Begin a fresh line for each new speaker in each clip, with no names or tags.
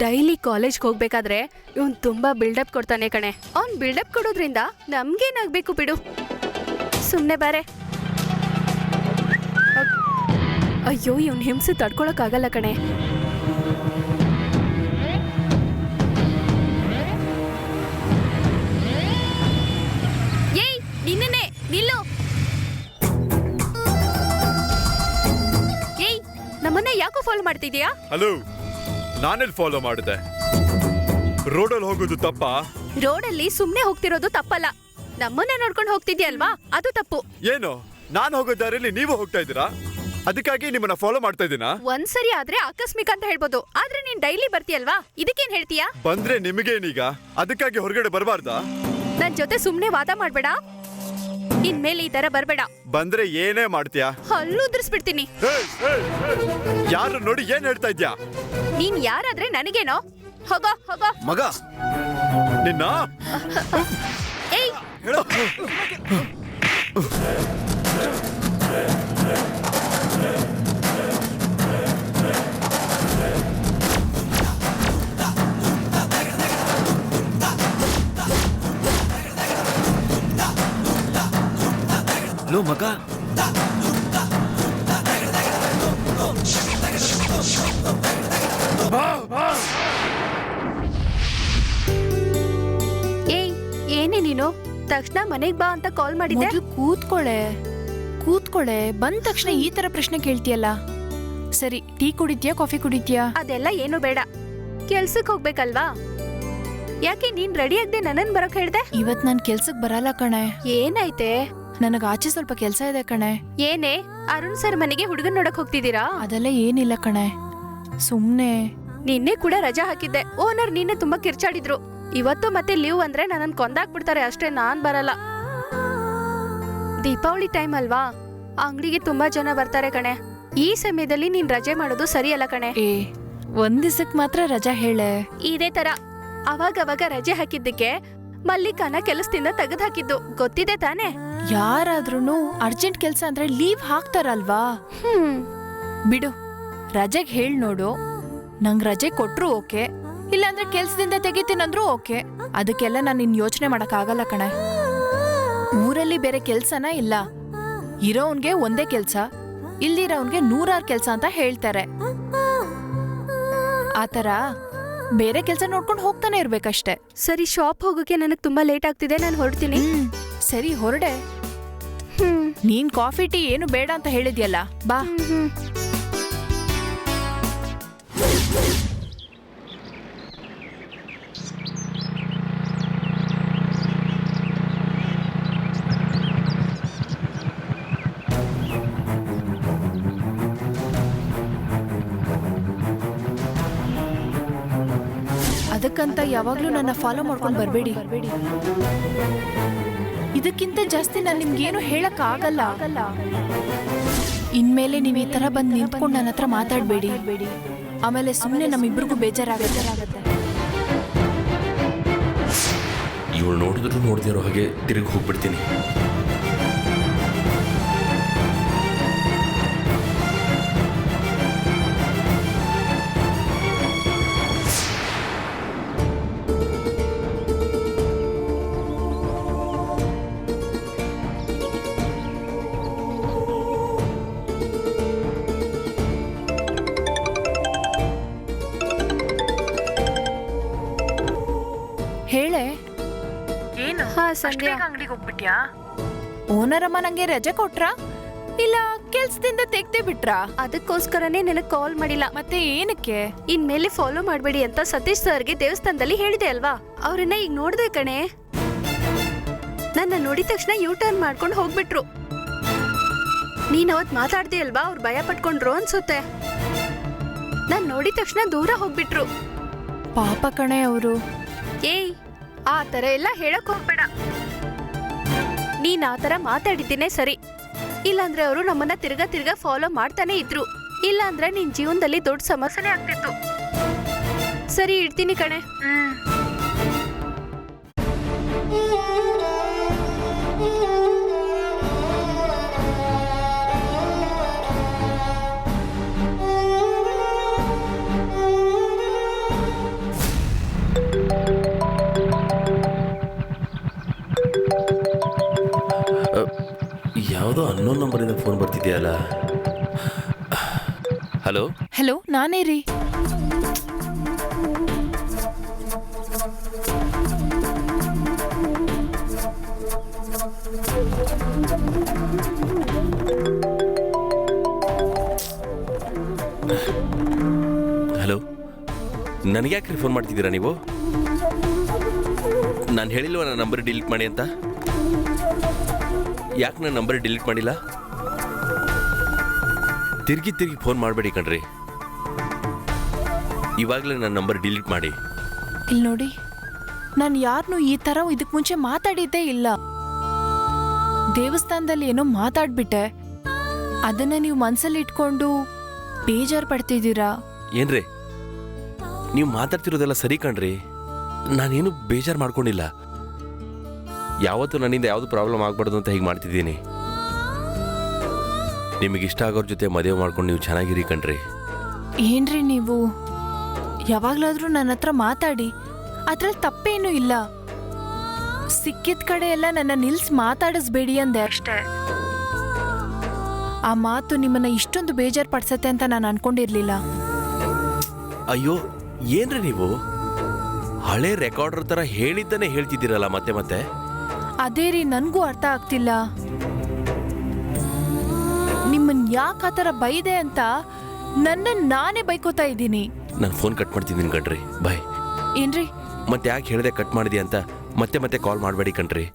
Daily ಕಾಲೇಜ್ಗೆ ಹೋಗ್ಬೇಕಾದ್ರೆ ಇವನ್ ತುಂಬಾ ಬಿಲ್ಡಪ್ ಕೊಡ್ತಾನೆ ಕಣೆ. ಅವ್ನ್ ಬಿಲ್ಡಪ್ ಕೊಡೋದ್ರಿಂದ ನಮ್ಗೇನಾಗ್ಬೇಕು ಬಿಡು. ಸುಮ್ನೆ ಬಾರೆ. ಅಯ್ಯೋ ಇವ್ನ್ ಹಿಂಸೆ ತಡ್ಕೊಳಕ್ಕಾಗಲ್ಲ ಕಣೆ. ಏಯ್ ನಿನ್ನೆ ನಿಲ್ಲು. ಏಯ್ ನಮ್ಮನ್ನ ಯಾಕೋ ಫಾಲೋ ಮಾಡ್ತಿದ್ಯಾ
ಹಲೋ ನಾನೆಲ್ಲಿ ಫಾಲೋ ಮಾಡಿದೆ. ರೋಡಲ್ಲಿ ಹೋಗೋದು ತಪ್ಪಾ?
ರೋಡಲ್ಲಿ ಸುಮ್ನೆ ಹೋಗ್ತಿರೋದು ತಪ್ಪಲ್ಲ. ನಮ್ಮನ್ನೇ ನೋಡ್ಕೊಂಡು ಹೋಗ್ತಿದ್ಯಲ್ವಾ? ಅದು ತಪ್ಪು.
ಏನು? ನಾನು ಹೋಗೋ ದಾರಿಯಲ್ಲಿ ನೀವು ಹೋಗ್ತಾ ಇದ್ದೀರಾ? ಅದಕ್ಕಾಗಿ ನಿಮ್ಮನ್ನ ಫಾಲೋ ಮಾಡ್ತಾ ಇದ್ದೀನಾ?
ಒಂದ್ಸರಿ ಆದ್ರೆ ಆಕಸ್ಮಿಕ ಅಂತ ಹೇಳ್ಬೋದು. ಆದ್ರೆ ನೀನ್ ಡೈಲಿ ಬರ್ತೀಯಲ್ವಾ? ಇದಕ್ಕೇನ್ ಹೇಳ್ತೀಯಾ?
ಬಂದ್ರೆ ನಿಮಗೇನೀಗ? ಅದಕ್ಕಾಗಿ ಹೊರಗಡೆ ಬರಬಾರ್ದಾ?
ನನ್ ಜೊತೆ ಸುಮ್ನೆ ವಾದ ಮಾಡ್ಬೇಡ. ಇನ್ಮೇಲೆ ಈ ತರ ಬರ್ಬೇಡ.
ಬಂದ್ರೆ ಏನೇ ಮಾಡ್ತೀಯಾ?
ಹಲ್ಲು ಉದ್ರಿಸ್ಬಿಡ್ತೀನಿ.
ಯಾರು ನೋಡಿ ಏನ್ ಹೇಳ್ತಾ ಇದ್ಯಾ?
ನೀನ್ ಯಾರಾದ್ರೆ ನನಗೇನೋ? ಹೋಗೋ ಹೋಗೋ.
ಮಗ ನಿನ್ನ?
ಲೋ ಮಗ
ಏಯ್ ಏನೇ ನೀನು ತಕ್ಷಣ ಮನೆಗ್ ಬಾ ಅಂತ ಕಾಲ್ ಮಾಡಿದ್ದೆ.
ಮೊದ್ಲು ಕೂತ್ಕೊಳೆ ಕೂತ್ಕೊಳೆ ಬಂದ ತಕ್ಷಣ ಈ ತರ ಪ್ರಶ್ನೆ ಕೇಳ್ತೀಯಲ್ಲ. ಸರಿ ಟೀ ಕುಡಿದ್ಯಾ ಕಾಫಿ ಕುಡಿದ್ಯಾ
ಅದೆಲ್ಲ ಏನು ಬೇಡ. ಕೆಲ್ಸಕ್ ಹೋಗ್ಬೇಕಲ್ವಾ? ಯಾಕೆ ನೀನ್ ರೆಡಿ ಆಗದೆ ನನ್ನನ್ ಬರಕ್ ಹೇಳ್ದೆ?
ಇವತ್ ನಾನ್ ಕೆಲ್ಸಕ್ ಬರಲ್ಲ ಕಣೆ.
ಏನಾಯ್ತೆ?
ನನಗ್ ಆಚೆ ಸ್ವಲ್ಪ ಕೆಲ್ಸ ಇದೆ ಕಣೆ.
ಏನೇ? ಅರುಣ್ ಸರ್ ಮನೆಗೆ ಹುಡುಗನ್ ನೋಡಕ್ ಹೋಗ್ತಿದ್ದೀರಾ?
ಅದೆಲ್ಲ ಏನಿಲ್ಲ ಕಣೆ. ಸುಮ್ನೆ.
ನಿನ್ನೆ ಕೂಡ ರಜಾ ಹಾಕಿದ್ದೆ. ಓನರ್ ನಿನ್ನೆ ತುಂಬಾ ಕಿರ್ಚಾಡಿದ್ರು. ಇವತ್ತು ಮತ್ತೆ ಲೀವ್ ಅಂದ್ರೆ ನನ್ನನ್ ಕೊಂದಾಕ್ಬಿಡ್ತಾರೆ ಅಷ್ಟೇ ನಾನ್ ಬರಲ್ಲ. ದೀಪಾವಳಿ ಟೈಮ್ ಅಲ್ವಾ? ಅಂಗಡಿಗೆ ತುಂಬಾ ಜನ ಬರ್ತಾರೆ ಕಣೆ. ಈ ಸಮಯದಲ್ಲಿ ನೀನ್ ರಜೆ ಮಾಡೋದು ಸರಿಯಲ್ಲ ಕಣೆ.
ಏ ಒಂದ್ ದಿವಸಕ್ ಮಾತ್ರ ರಜಾ ಹೇಳೆ.
ಇದೇ ತರ. ಅವಾಗವಾಗ ರಜೆ ಹಾಕಿದ್ದಕ್ಕೆ ಮಲ್ಲಿಕಾನ ಕೆಲಸದಿಂದ ತೆಗೆದು ಹಾಕಿದ್ದು. ಗೊತ್ತಿದೆ ತಾನೆ?
ಯಾರಾದ್ರೂ ಅರ್ಜೆಂಟ್ ಕೆಲಸ ಅಂದ್ರೆ ಲೀವ್ ಹಾಕ್ತಾರಲ್ವಾ?
ಹ್ಮ್.
ಬಿಡು ರಜೆಗೆ ಹೇಳ್ ನೋಡು. ನಂಗ್ ರಜೆ ಕೊಟ್ರು ಓಕೆ. ಇಲ್ಲಾಂದ್ರೆ ಕೆಲ್ಸದಿಂದ ತೆಗಿತೀನಂದ್ರೂ ಓಕೆ. ಅದಕ್ಕೆಲ್ಲ ನಾನು ಇನ್ ಯೋಚನೆ ಮಾಡಕ್ ಆಗಲ್ಲ ಕಣೆ. ಊರಲ್ಲಿ ಬೇರೆ ಕೆಲ್ಸನ ಇಲ್ಲ. ಇರೋನ್ಗೆ ಒಂದೇ ಕೆಲ್ಸ ಇಲ್ದಿರೋನ್ಗೆ ನೂರಾರು ಕೆಲ್ಸ ಅಂತ ಹೇಳ್ತಾರೆ. ಆತರ ಬೇರೆ ಕೆಲ್ಸ ನೋಡ್ಕೊಂಡು ಹೋಗ್ತಾನೆ ಇರ್ಬೇಕಷ್ಟೆ.
ಸರಿ ಶಾಪ್ ಹೋಗೋಕೆ ನನಗೆ ತುಂಬಾ ಲೇಟ್ ಆಗ್ತಿದೆ ನಾನು ಹೊರಡ್ತೀನಿ.
ಸರಿ ಹೊರಡೆ. ನೀನ್ ಕಾಫಿ ಟೀ ಏನು ಬೇಡ ಅಂತ ಹೇಳಿದ್ಯಲ್ಲ ಬಾ. ಅದಕ್ಕಂತ ಯಾವಾಗ್ಲೂ ನನ್ನ ಫಾಲೋ ಮಾಡ್ಕೊಂಡು ಬರ್ಬೇಡಿ. ಇದಕ್ಕಿಂತ ಜಾಸ್ತಿ ನಾನು ನಿಮ್ಗೇನು ಹೇಳಕ್ ಆಗಲ್ಲ ಇನ್ಮೇಲೆ ನೀವ್ ಈ ತರ ಬಂದ್ ನಿಂತ್ಕೊಂಡು ನನ್ನ ಹತ್ರ ಮಾತಾಡ್ಬೇಡಿ. ಆಮೇಲೆ ಸುಮ್ಮನೆ ನಮ್ಮಿಬ್ರಿಗೂ ಬೇಜಾರಾಗುತ್ತೆ.
ಇವಳು ನೋಡಿದ್ರು ನೋಡ್ದಿರೋ ಹಾಗೆ ತಿರುಗಿ ಹೋಗ್ಬಿಡ್ತೀನಿ.
ಸಂಧ್ಯಾ.
ಅಂಗಡಿಗೆ ಹೋಗ್ಬಿಟ್ಯಾ? ಓನರ್ ಅಮ್ಮ ನಂಗೆ ರಜೆ ಕೊಟ್ರಾ? ಇಲ್ಲ ಕೆಲ್ಸದಿಂದ ತೆಗ್ದೇ ಬಿಟ್ರಾ?
ಅದಕ್ಕೋಸ್ಕರನೇ ನಿನಗೆ ಕಾಲ್ ಮಾಡಿಲ್ಲ.
ಮತ್ತೆ ಏನಕ್ಕೆ?
ಇನ್ಮೇಲೆ ಫಾಲೋ ಮಾಡಬೇಡಿ ಅಂತ ಸತೀಶ್ ಸರ್ಗೆ ದೇವಸ್ಥಾನದಲ್ಲಿ ಹೇಳಿದೆ ಅಲ್ವಾ? ಅವ್ರನ್ನ ಈಗ ನೋಡ್ದೆ ಕಣೆ. ನನ್ನ ನೋಡಿದ ತಕ್ಷಣ ಯೂ ಟರ್ನ್ ಮಾಡ್ಕೊಂಡು ಹೋಗ್ಬಿಟ್ರು. ನೀನ್ ಅವತ್ ಮಾತಾಡ್ದೆ ಅಲ್ವಾ? ಅವ್ರು ಭಯ ಪಟ್ಕೊಂಡ್ರು ಅನ್ಸುತ್ತೆ. ನಾನ್ ನೋಡಿದ ತಕ್ಷಣ ದೂರ ಹೋಗ್ಬಿಟ್ರು.
ಪಾಪ ಕಣೆ ಅವರು.
ಏಯ್ ಆ ತರ ಎಲ್ಲ ಹೇಳಕ್ ಹೋಗ್ಬೇಡ. ನೀನ್ ಆ ತರ ಮಾತಾಡಿದ್ದೇನೆ ಸರಿ. ಇಲ್ಲಾಂದ್ರೆ ಅವರು ನಮ್ಮನ್ನ ತಿರ್ಗಾ ತಿರ್ಗಾ ಫಾಲೋ ಮಾಡ್ತಾನೆ ಇದ್ರು. ಇಲ್ಲಾಂದ್ರೆ ನಿನ್ ಜೀವನದಲ್ಲಿ ದೊಡ್ಡ ಸಮಸ್ಯೆ ಆಗ್ತಿತ್ತು. ಸರಿ ಇಡ್ತೀನಿ ಕಣೆ.
ಹಲೋ?
ಹಲೋ ನಾನೇ ರೀ.
ಹಲೋ? ನನಗೆ ಯಾಕೆ ಫೋನ್ ಮಾಡ್ತಿದ್ದೀರಾ ನೀವು? ನಾನು ಹೇಳಿಲ್ವ ನನ್ನ ನಂಬರ್ ಡಿಲೀಟ್ ಮಾಡಿ ಅಂತ? ಯಾಕೆ ನನ್ನ ನಂಬರ್ ಡಿಲೀಟ್ ಮಾಡಿಲ್ಲ? ತಿರ್ಗಿ ತಿರ್ಗಿ ಫೋನ್ ಮಾಡಬೇಡಿ ಕಣ್ರಿ. ಇವಾಗಲೇ ನನ್ನ ನಂಬರ್ ಡಿಲೀಟ್ ಮಾಡಿ.
ಇಲ್ಲಿ ನೋಡಿ ನಾನು ಯಾರನ್ನೂ ಈ ಥರ ಇದಕ್ಕೆ ಮುಂಚೆ ಮಾತಾಡಿದ್ದೇ ಇಲ್ಲ. ದೇವಸ್ಥಾನದಲ್ಲಿ ಏನೋ ಮಾತಾಡ್ಬಿಟ್ಟೆ. ಅದನ್ನ ನೀವು ಮನಸಲ್ಲಿ ಇಟ್ಕೊಂಡು ಬೇಜಾರು ಪಡ್ತಿದ್ದೀರಾ?
ಏನ್ರಿ? ನೀವು ಮಾತಾಡ್ತಿರೋದೆಲ್ಲ ಸರಿ ಕಣ್ರಿ. ನಾನೇನು ಬೇಜಾರು ಮಾಡ್ಕೊಂಡಿಲ್ಲ. ಯಾವತ್ತೂ ನನ್ನಿಂದ ಯಾವುದು ಪ್ರಾಬ್ಲಮ್ ಆಗ್ಬಾರ್ದು ಅಂತ ಹೀಗೆ ಮಾಡ್ತಿದ್ದೀನಿ. ನಿಮಗೆ ಇಷ್ಟ ಆಗೋರ ಜೊತೆ ಮದುವೆ ಮಾಡ್ಕೊಂಡು ನೀವು ಚೆನ್ನಾಗಿರಿ ಕಣ್ರಿ.
ಏನ್ರಿ ನೀವು? ಯಾವಾಗ್ಲಾದ್ರೂ ನನ್ನ ಹತ್ರ ಮಾತಾಡಿ. ಅದ್ರಲ್ಲಿ ತಪ್ಪೇನೂ ಇಲ್ಲ. ಸಿಕ್ಕಿದ ಕಡೆ ಎಲ್ಲ ನನ್ನ ನಿಲ್ಸ್ ಮಾತಾಡಿಸ್ಬೇಡಿ ಅಂದೆ. ಅಷ್ಟೇ. ಆ ಮಾತು ನಿಮ್ಮನ್ನ ಇಷ್ಟೊಂದು ಬೇಜಾರು ಪಡ್ಸತ್ತೆ ಅಂತ ನಾನು ಅನ್ಕೊಂಡಿರ್ಲಿಲ್ಲ.
ಅಯ್ಯೋ ಏನ್ರಿ ನೀವು? ಹಳೆ ರೆಕಾರ್ಡರ್ ತರ ಹೇಳಿದ್ದನ್ನೇ ಹೇಳ್ತಿದ್ದೀರಲ್ಲ ಮತ್ತೆ ಮತ್ತೆ?
ಅದೇ ರೀ ನನಗೂ ಅರ್ಥ ಆಗ್ತಿಲ್ಲ. ನಿಮ್ಮನ್ ಯಾಕೆ ಆ ಥರ ಬೈದೆ ಅಂತ ನನ್ನ ನಾನೇ ಬೈಕೋತಾ ಇದ್ದೀನಿ.
ನಾನು ಫೋನ್ ಕಟ್ ಮಾಡ್ತಿದ್ದೀನಿ ಕಣ್ರಿ. ಬಾಯ್.
ಏನ್ರಿ?
ಮತ್ತೆ ಯಾಕೆ ಹೇಳಿದೆ ಕಟ್ ಮಾಡಿದೆ ಅಂತ ಮತ್ತೆ ಮತ್ತೆ ಕಾಲ್ ಮಾಡಬೇಡಿ ಕಣ್ರಿ.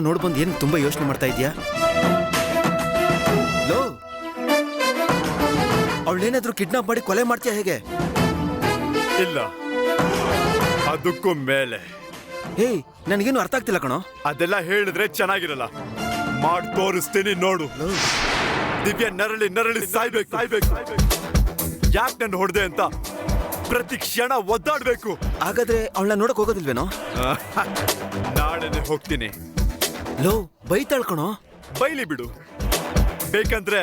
ನೋಡ್ಬಂದು ಏನು ತುಂಬಾ ಯೋಚನೆ ಮಾಡ್ತಾ ಇದೀಯಾ? ಲೋ! ಅವಳೇನಾದ್ರೂ ಕಿಡ್ನಾಪ್ ಮಾಡಿ ಕೊಲೆ ಮಾಡ್ತೀಯಾ ಹೇಗೆ?
ಇಲ್ಲ. ಅದಕ್ಕೂ ಮೇಲೆ.
ಏಯ್ ನನಗೇನು ಅರ್ಥ ಆಗ್ತಿಲ್ಲ ಕಣೋ.
ಅದೆಲ್ಲ ಹೇಳಿದ್ರೆ ಚೆನ್ನಾಗಿರಲ್ಲ. ಮಾಡ್ ತೋರಿಸ್ತೀನಿ ನೋಡು. ದಿವ್ಯ ನರಳಿ ನರಳಿ ಸಾಯ್ಬೇಕು. ಸಾಯ್ಬೇಕು. ಯಾಕೆ ನನ್ನ ಹೊಡೆದೆ ಅಂತ ಪ್ರತಿ ಕ್ಷಣ ಒದ್ದಾಡ್ಬೇಕು.
ಹಾಗಾದ್ರೆ ಅವಳನ್ನ ನೋಡಕ್ ಹೋಗೋದಿಲ್ವೇನೋ?
ನಾಳೆನೆ ಹೋಗ್ತೀನಿ.
ಲೋ ಬೈ ತಳ್ಕೊಣ
ಬೈಲಿ ಬಿಡು. ಬೇಕಂದ್ರೆ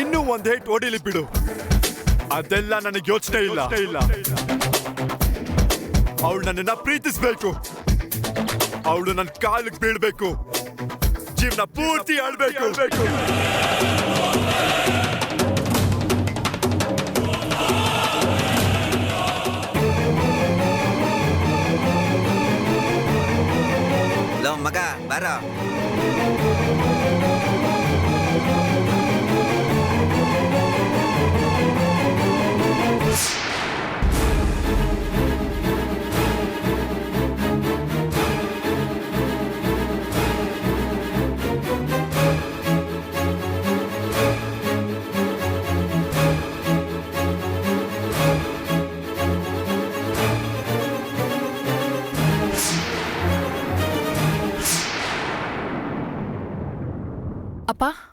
ಇನ್ನೂ ಒಂದ್ ಹೇಟ್ ಓಡಿಲಿ ಬಿಡು. ಅದೆಲ್ಲ ನನಗೆ ಯೋಚನೆ ಇಲ್ಲ. ಇಲ್ಲ ಅವಳು ನನ್ನನ್ನ ಪ್ರೀತಿಸ್ಬೇಕು. ಅವಳು ನನ್ನ ಕಾಲಿಗೆ ಬೀಳ್ಬೇಕು. ಜೀವನ ಪೂರ್ತಿ ಆಳ್ಬೇಕು.
ಲೋ ಮಗ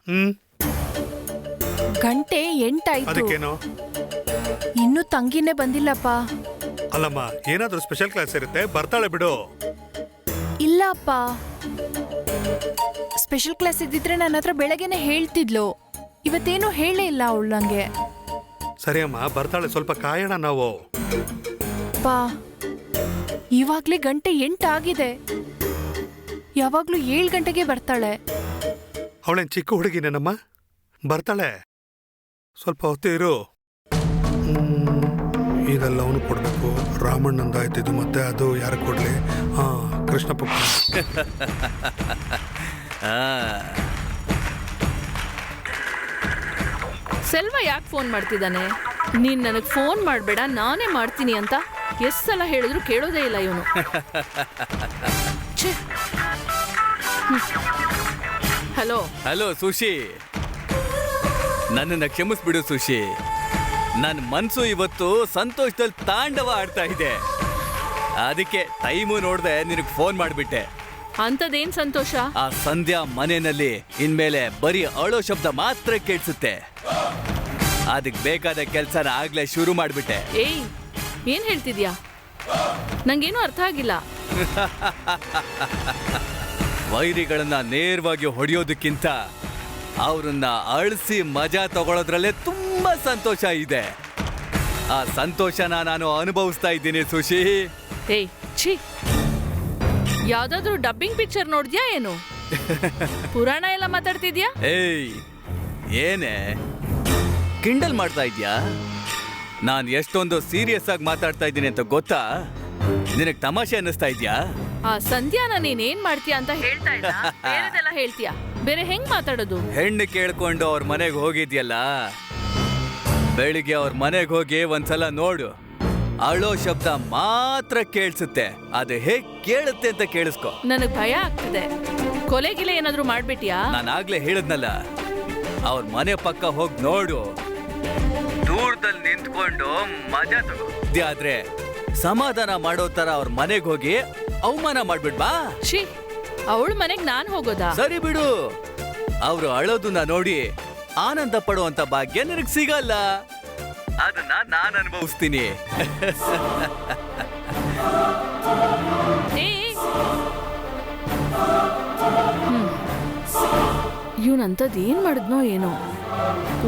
ಹ್ಮ್?
ಗಂಟೆ ಎಂಟಾಯ್ತು.
ಅದಕ್ಕೇನು?
ಇನ್ನೂ ತಂಗಿನೇ ಬಂದಿಲ್ಲಪ್ಪ.
ಅಲ್ಲಮ್ಮ ಏನಾದ್ರೂ ಸ್ಪೆಷಲ್ ಕ್ಲಾಸ್ ಇರುತ್ತೆ? ಬರ್ತಾಳೆ ಬಿಡು.
ಇಲ್ಲ ಅಪ್ಪ ಸ್ಪೆಷಲ್ ಕ್ಲಾಸ್ ಇದ್ದಿದ್ರೆ ನನ್ನ ಹತ್ರ ಬೆಳಗ್ಗೆನೆ ಹೇಳ್ತಿದ್ಲು. ಇವತ್ತೇನು ಹೇಳೇ ಇಲ್ಲ ಅವಳು ನಂಗೆ.
ಸರಿ ಅಮ್ಮ ಬರ್ತಾಳೆ. ಸ್ವಲ್ಪ ಕಾಯೋಣ ನಾವು.
ಅಪ್ಪ ಇವಾಗ್ಲೇ ಗಂಟೆ ಎಂಟಾಗಿದೆ. ಯಾವಾಗ್ಲೂ ಏಳು ಗಂಟೆಗೆ ಬರ್ತಾಳೆ.
ಅವಳೇನ್ ಚಿಕ್ಕ ಹುಡುಗಿನೇನಮ್ಮ? ಬರ್ತಾಳೆ. ಸ್ವಲ್ಪ ಹೊತ್ತು ಇರು. ಇದೆಲ್ಲ ಇದೆಲ್ಲವನು ಕೊಡಬೇಕು. ರಾಮಣ್ಣಂದ ಆಯ್ತಿದ್ದು ಮತ್ತೆ ಅದು ಯಾರು ಕೊಡಲಿ? ಹಾಂ ಕೃಷ್ಣಪ್ಪ
ಸೆಲ್ವ ಯಾಕೆ ಫೋನ್ ಮಾಡ್ತಿದ್ದಾನೆ? ನೀನ್ ನನಗೆ ಫೋನ್ ಮಾಡಬೇಡ ನಾನೇ ಮಾಡ್ತೀನಿ ಅಂತ ಎಷ್ಟು ಸಲ ಹೇಳಿದ್ರು ಕೇಳೋದೇ ಇಲ್ಲ ಇವನು. ಹಲೋ.
ಹಲೋ ಸುಶಿ. ನನ್ನನ್ನು ಕ್ಷಮಿಸ್ಬಿಡು ಸುಶಿ. ನನ್ನ ಮನ್ಸು ಇವತ್ತು ಸಂತೋಷದಲ್ಲಿ ತಾಂಡವ ಆಡ್ತಾ ಇದೆ. ಅದಕ್ಕೆ ಟೈಮು ನೋಡ್ದೆ ನಿನಗೆ ಫೋನ್ ಮಾಡಿಬಿಟ್ಟೆ.
ಅಂಥದ್ದೇನ್ ಸಂತೋಷ?
ಆ ಸಂಧ್ಯಾ ಮನೆಯಲ್ಲಿ ಇನ್ಮೇಲೆ ಬರೀ ಅಳೋ ಶಬ್ದ ಮಾತ್ರ ಕೇಳಿಸುತ್ತೆ. ಅದಕ್ಕೆ ಬೇಕಾದ ಕೆಲಸನ ಆಗ್ಲೇ ಶುರು ಮಾಡಿಬಿಟ್ಟೆ.
ಏಯ್ ಏನ್ ಹೇಳ್ತಿದ್ಯಾ? ನಂಗೇನು ಅರ್ಥ ಆಗಿಲ್ಲ.
ವೈರಿಗಳನ್ನ ನೇರವಾಗಿ ಹೊಡೆಯೋದಕ್ಕಿಂತ ಅವ್ರನ್ನ ಅಳಿಸಿ ಮಜಾ ತಗೊಳ್ಳೋದ್ರಲ್ಲೇ ತುಂಬಾ ಸಂತೋಷ ಇದೆ. ಆ ಸಂತೋಷನ ನಾನು ಅನುಭವಿಸ್ತಾ ಇದ್ದೀನಿ ಸುಶಿ.
ಏಯ್ ಛೀ. ಯಾವ್ದಾದ್ರು ಡಬ್ಬಿಂಗ್ ಪಿಕ್ಚರ್ ನೋಡಿದ್ಯಾ ಏನು? ಪುರಾಣ ಎಲ್ಲ ಮಾತಾಡ್ತಿದ್ಯಾ?
ಏಯ್ ಏನೇ? ಕಿಂಡಲ್ ಮಾಡ್ತಾ ಇದ್ಯಾ? ನಾನು ಎಷ್ಟೊಂದು ಸೀರಿಯಸ್ ಆಗಿ ಮಾತಾಡ್ತಾ ಇದ್ದೀನಿ ಅಂತ ಗೊತ್ತಾ? ನಿನಗೆ ತಮಾಷೆ ಅನ್ನಿಸ್ತಾ ಇದ್ಯಾ?
ಸಂಧ್ಯಾನ ನೀನ್ ಏನ್ ಮಾಡ್ತೀಯ ಅಂತ ಹೇಳ್ತಾ ಇಲ್ಲ. ಬೇರೆದೆಲ್ಲ ಹೇಳ್ತೀಯಾ? ಬೇರೆ ಹೆಂಗ್ ಮಾತಾಡೋದು?
ಹೆಣ್ಣು ಕೇಳ್ಕೊಂಡು ಅವ್ರ ಮನೆಗೆ ಹೋಗಿದ್ಯಲ್ಲ? ಬೆಳಿಗ್ಗೆ ಅವ್ರ ಮನೆಗೆ ಹೋಗಿ ಒಂದ್ಸಲ ನೋಡು. ಅಳೋ ಶಬ್ದ ಮಾತ್ರ ಕೇಳಿಸುತ್ತೆ. ಅದು ಹೇಗ್ ಕೇಳುತ್ತೆ ಅಂತ ಕೇಳಿಸ್ಕೊ.
ನನಗ್ ಭಯ ಆಗ್ತಿದೆ. ಕೊಲೆಗಿಲೆ ಏನಾದ್ರೂ ಮಾಡ್ಬಿಟ್ಯಾ?
ನಾನು ಆಗ್ಲೇ ಹೇಳಿದ್ನಲ್ಲ. ಅವ್ರ ಮನೆ ಪಕ್ಕ ಹೋಗಿ ನೋಡು. ದೂರದಲ್ಲಿ ನಿಂತ್ಕೊಂಡು ಮಜಾ ತಗೋ. ಆದ್ರೆ ಸಮಾಧಾನ ಮಾಡೋ ತರ ಅವ್ರ ಮನೆಗೆ ಹೋಗಿ ಅವಮಾನ ಮಾಡ್ಬಿಡ್ಬಾ
ಛೀ ಅವಳ ಮನೆಗ್ ನಾನ್ ಹೋಗೋದಾ?
ಸರಿ ಬಿಡು. ಅವ್ರು ಅಳೋದನ್ನ ನೋಡಿ ಆನಂದ ಪಡುವಂತ ಭಾಗ್ಯ ನಿನಗ್ ಸಿಗಲ್ಲ. ಅದನ್ನ ನಾನ್ ಅನುಭವಿಸ್ತೀನಿ.
ಇವನಂತದ್ ಏನ್ ಮಾಡಿದ್ನೋ ಏನೋ.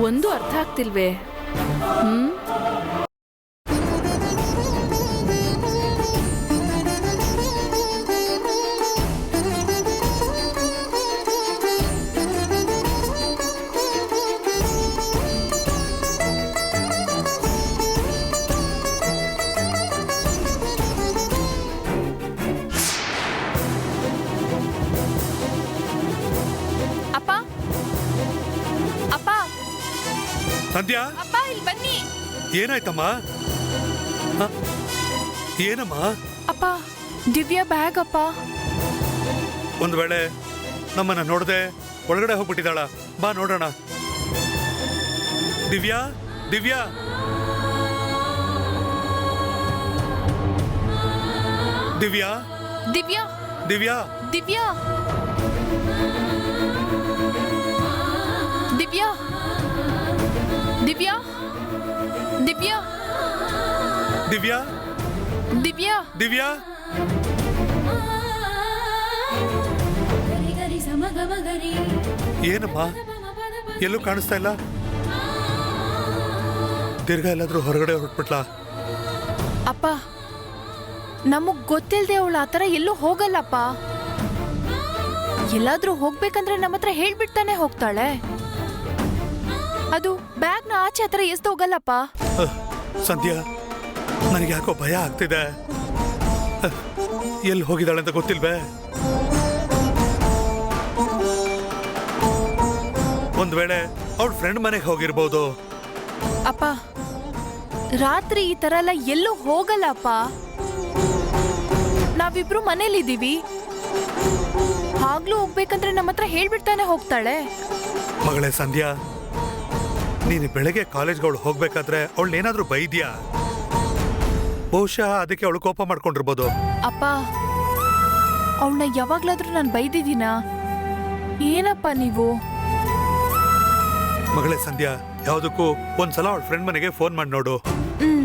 ಒಂದು ಅರ್ಥ ಆಗ್ತಿಲ್ವೇ? ಹ್ಮ್?
ಸಂಧ್ಯಾ
ಅಪ್ಪ ಇಲ್ಲಿ ಬನ್ನಿ
ಏನಾಯ್ತಮ್ಮ ಹ? ಏನಮ್ಮ
ಅಪ್ಪ ದಿವ್ಯಾ ಬ್ಯಾಗ್ ಅಪ್ಪ
ಒಂದು ವೇಳೆ ನಮ್ಮನ್ನ ನೋಡದೆ ಒಳಗಡೆ ಹೋಗ್ಬಿಟ್ಟಿದ್ದಾಳ ಬಾ ನೋಡೋಣ ದಿವ್ಯಾ ದಿವ್ಯಾ ದಿವ್ಯಾ
ದಿವ್ಯಾ
ದಿವ್ಯಾ
ದಿವ್ಯಾ ದಿವ್ಯಾ ದಿವ್ಯಾ? ದಿವ್ಯಾ?
ದಿವ್ಯಾ?
ದಿವ್ಯಾ?
ದಿವ್ಯಾ? ಏನಮ್ಮ ಎಲ್ಲೂ ಕಾಣಿಸ್ತಾ ಇಲ್ಲ? ತಿರ್ಗಾ ಎಲ್ಲಾದ್ರೂ ಹೊರಗಡೆ ಹೊರಟ್ಬಿಟ್ಲಾ?
ಅಪ್ಪ ನಮಗ್ ಗೊತ್ತಿಲ್ಲದೆ ಅವಳು ಆತರ ಎಲ್ಲೂ ಹೋಗಲ್ಲಪ್ಪ. ಎಲ್ಲಾದ್ರೂ ಹೋಗ್ಬೇಕಂದ್ರೆ ನಮ್ಮ ಹತ್ರ ಹೇಳ್ಬಿಡ್ತಾನೆ ಹೋಗ್ತಾಳೆ. ಅದು ಬ್ಯಾಗ್ನ ಆಚೆ ಹತ್ರ ಎಸ್ದು ಹೋಗಲ್ಲಪ್ಪ.
ಅಹ್, ಸಂಧ್ಯಾ ನನಗೆ ಯಾಕೋ ಭಯ ಆಗ್ತಿದೆ. ಎಲ್ಲಿ ಹೋಗಿದ್ದಾಳೆ ಅಂತ ಗೊತ್ತಿಲ್ವೇ? ಒಂದ್ ವೇಳೆ ಅವ್ಳ ಫ್ರೆಂಡ್ ಮನೆಗೆ ಹೋಗಿರ್ಬೋದು.
ಅಪ್ಪ ರಾತ್ರಿ ಈ ತರ ಎಲ್ಲ ಎಲ್ಲೂ ಹೋಗಲ್ಲಪ್ಪ. ನಾವಿಬ್ರು ಮನೇಲಿದ್ದೀವಿ. ಆಗ್ಲೂ ಹೋಗ್ಬೇಕಂದ್ರೆ ನಮ್ಮ ಹತ್ರ ಹೇಳ್ಬಿಡ್ತಾನೆ ಹೋಗ್ತಾಳೆ.
ಮಗಳೇ ಸಂಧ್ಯಾ ನೀನು ಬೆಳಗ್ಗೆ ಕಾಲೇಜ್ಗಳು ಹೋಗ್ಬೇಕಾದ್ರೆ ಅವಳು ಏನಾದ್ರೂ ಬೈದ್ಯಾ? ಬಹುಶಃ ಅದಕ್ಕೆ ಅವಳು ಕೋಪ ಮಾಡ್ಕೊಂಡಿರ್ಬೋದು.
ಅಪ್ಪ ಅವಳನ್ನ ಯಾವಾಗ್ಲಾದ್ರೂ ನಾನು ಬೈದಿದ್ದೀನಾ? ಏನಪ್ಪ ನೀವು?
ಮಗಳೇ ಸಂಧ್ಯಾ ಯಾವುದಕ್ಕೂ ಒಂದ್ಸಲ ಅವಳ ಫ್ರೆಂಡ್ ಮನೆಗೆ ಫೋನ್ ಮಾಡಿ ನೋಡು.
ಹ್ಮ್.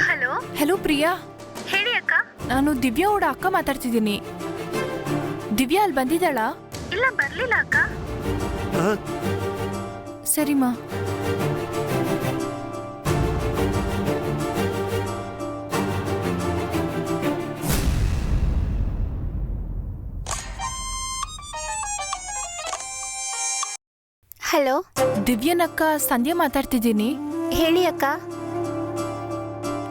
Hello
hello Priya. ನಾನು ದಿವ್ಯಾ ಅವಳ ಅಕ್ಕ ಮಾತಾಡ್ತಿದ್ದೀನಿ. ದಿವ್ಯಾ ಅಲ್ಲಿ ಬಂದಿದ್ದಾಳಾ?
ಇಲ್ಲ ಬರ್ಲಿಲ್ಲ ಅಕ್ಕ.
ಸರಿ
ಸರಿಮಾ
ಹಲೋ?
ದಿವ್ಯನಕ್ಕ ಸಂಧ್ಯಾ ಮಾತಾಡ್ತಿದ್ದೀನಿ.
ಹೇಳಿ ಅಕ್ಕ.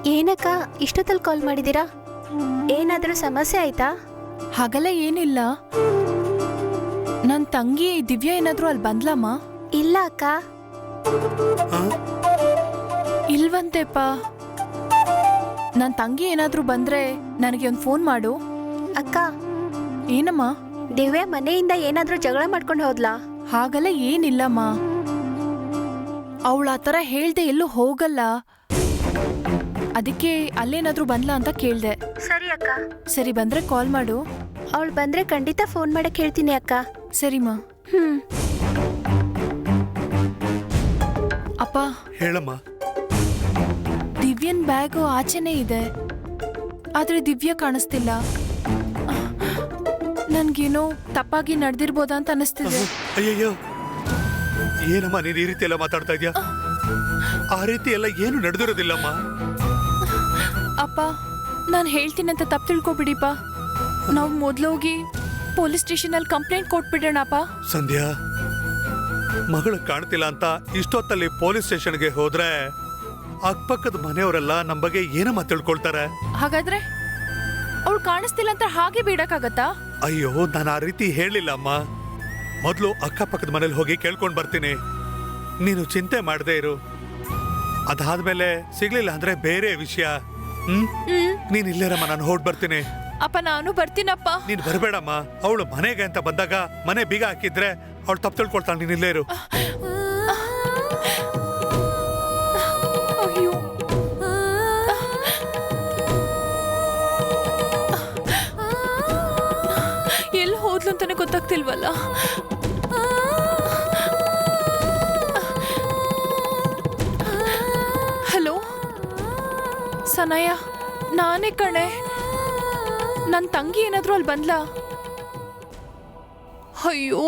ಏನಕ್ಕ ಇಷ್ಟೊತ್ತಲ್ಲಿ ಕಾಲ್ ಮಾಡಿದ್ದೀರಾ? ಏನಾದರೂ ಸಮಸ್ಯೆ ಆಯ್ತಾ?
ಹಾಗೆಲ್ಲ ಏನಿಲ್ಲ. ನನ್ನ ತಂಗಿ ದಿವ್ಯಾ ಏನಾದ್ರೂ ಅಲ್ಲಿ ಬಂದ್ಲಮ್ಮ?
ಇಲ್ಲ ಅಕ್ಕ.
ಇಲ್ವಂತೆಪ್ಪ. ನನ್ನ ತಂಗಿ ಏನಾದ್ರೂ ಬಂದ್ರೆ ನನಗೆ ಒಂದು ಫೋನ್ ಮಾಡು.
ಅಕ್ಕ.
ಏನಮ್ಮ?
ದಿವ್ಯಾ ಮನೆಯಿಂದ ಏನಾದರೂ ಜಗಳ ಮಾಡ್ಕೊಂಡು ಹೋದ್ಲಾ?
ಹಾಗಲ್ಲ ಏನಿಲ್ಲಮ್ಮ. ಅವಳ ಆ ಥರ ಹೇಳ್ದೆ ಎಲ್ಲೂ ಹೋಗಲ್ಲ. ಅದಕ್ಕೆ ಅಲ್ಲೇನಾದ್ರೂ ಬಂದ್ಲಾ ಅಂತ ಕೇಳ್ದೆ.
ಸರಿ ಅಕ್ಕ.
ಸರಿ ಬಂದ್ರೆ ಕಾಲ್ ಮಾಡು.
ಅವಳು ಬಂದ್ರೆ ಖಂಡಿತ ಫೋನ್ ಮಾಡಕ್ ಹೇಳ್ತೀನಿ ಅಕ್ಕ.
ಸರಿಮಾ
ಹ್ಮ್.
ಅಪ್ಪ.
ಹೇಳಮ್ಮ.
ದಿವ್ಯನ್ ಬ್ಯಾಗು ಆಚೆನೇ ಇದೆ. ಆದ್ರೆ ದಿವ್ಯ ಕಾಣಿಸ್ತಿಲ್ಲ. ನನ್ಗೇನೋ ತಪ್ಪಾಗಿ ನಡೆದಿರ್ಬೋದಾ ಅಂತ ಅನಿಸ್ತಿದೆ.
ಅಯ್ಯಯ್ಯೋ. ಏನಮ್ಮ ನೀನು ಈ ರೀತಿ ಎಲ್ಲ ಮಾತಾಡ್ತಾ ಇದೀಯಾ? ಆ ರೀತಿ ಎಲ್ಲ ಏನು ನಡೆದಿರೋದಿಲ್ಲಮ್ಮ?
ಅಪ್ಪ ನಾನು ಹೇಳ್ತೀನಿ ಅಂತ ತಪ್ಪು ತಿಳ್ಕೊಬಿಡಿಪ್ಪ. ನಾವು ಮೊದ್ಲೋಗಿ ಪೊಲೀಸ್ ಸ್ಟೇಷನಲ್ಲಿ ಕಂಪ್ಲೇಂಟ್ ಕೊಟ್ಬಿಡೋಣಪ್ಪ.
ಸಂಧ್ಯಾ ಮಗಳು ಕಾಣ್ತಿಲ್ಲ ಅಂತ ಇಷ್ಟೊತ್ತಲ್ಲಿ ಪೊಲೀಸ್ ಸ್ಟೇಷನ್ಗೆ ಹೋದ್ರೆ ಅಕ್ಕಪಕ್ಕದ ಮನೆಯವರೆಲ್ಲ ನಮ್ಮ ಬಗ್ಗೆ ಏನಮ್ಮ ತಿಳ್ಕೊಳ್ತಾರೆ?
ಹಾಗಾದ್ರೆ ಅವಳು ಕಾಣಿಸ್ತಿಲ್ಲ ಅಂತ ಹಾಗೆ ಬಿಡಕ್ಕಾಗತ್ತಾ?
ಅಯ್ಯೋ ನಾನು ಆ ರೀತಿ ಹೇಳಲಿಲ್ಲ ಅಮ್ಮ. ಮೊದಲು ಅಕ್ಕಪಕ್ಕದ ಮನೇಲಿ ಹೋಗಿ ಕೇಳ್ಕೊಂಡು ಬರ್ತೀನಿ. ನೀನು ಚಿಂತೆ ಮಾಡದೇ ಇರು. ಅದಾದ್ಮೇಲೆ ಸಿಗ್ಲಿಲ್ಲ ಅಂದ್ರೆ ಬೇರೆ ವಿಷಯ. ಹ್ಮ್? ನೀನ್ ಇಲ್ಲೇರಮ್ಮ ನಾನು ಹೊರಟ್ ಬರ್ತೀನಿ.
ಅಪ್ಪ ನಾನು ಬರ್ತೀನಪ್ಪ.
ನೀನ್ ಬರಬೇಡಮ್ಮ. ಅವಳು ಮನೆಗೆ ಅಂತ ಬಂದಾಗ ಮನೆ ಬೀಗ ಹಾಕಿದ್ರೆ ಅವಳು ತಪ್ಪು ತಿಳ್ಕೊಳ್ತಾಳೆ ನೀನ್ ಇಲ್ಲೇ ಇರು.
ಎಲ್ಲಿ ಹೋದ್ಲು ಅಂತಾನೆ ಗೊತ್ತಾಗ್ತಿಲ್ವಲ್ಲ? ಸನಯ ನಾನೇ ಕಣೆ. ನನ್ನ ತಂಗಿ ಏನಾದರೂ ಅಲ್ಲಿ ಬಂದ್ಲಾ? ಅಯ್ಯೋ.